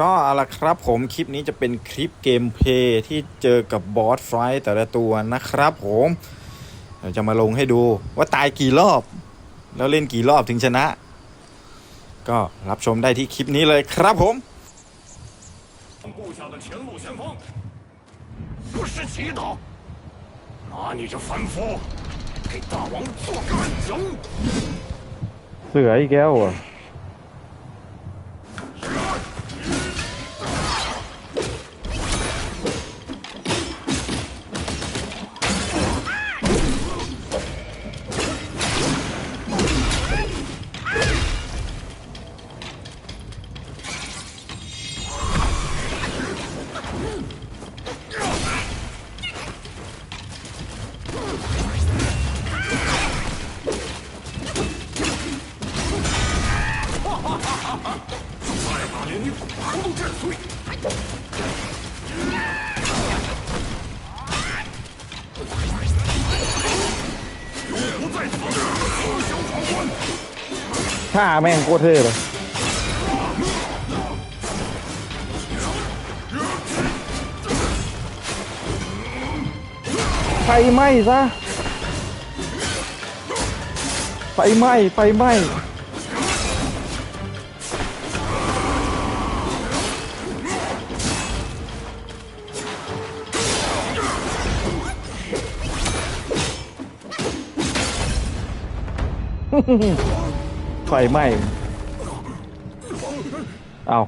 ก็เอาละครับผมคลิปนี้จะเป็นคลิปเกมเพย์ที่เจอกับบอสไฟต์แต่ละตัวนะครับผมเราจะมาลงให้ดูว่าตายกี่รอบ แล้วเล่นกี่รอบถึงชนะ ก็รับชมได้ที่คลิปนี้เลยครับผมเสืออีกแล้วอะ 再打连你骨头震碎。永不在此自相闯关。 ท่าแม่งโคตรเท่เลยไฟไหม้ซะ ไฟไหม้ ไฟไหม้ ไฟไหม้เอา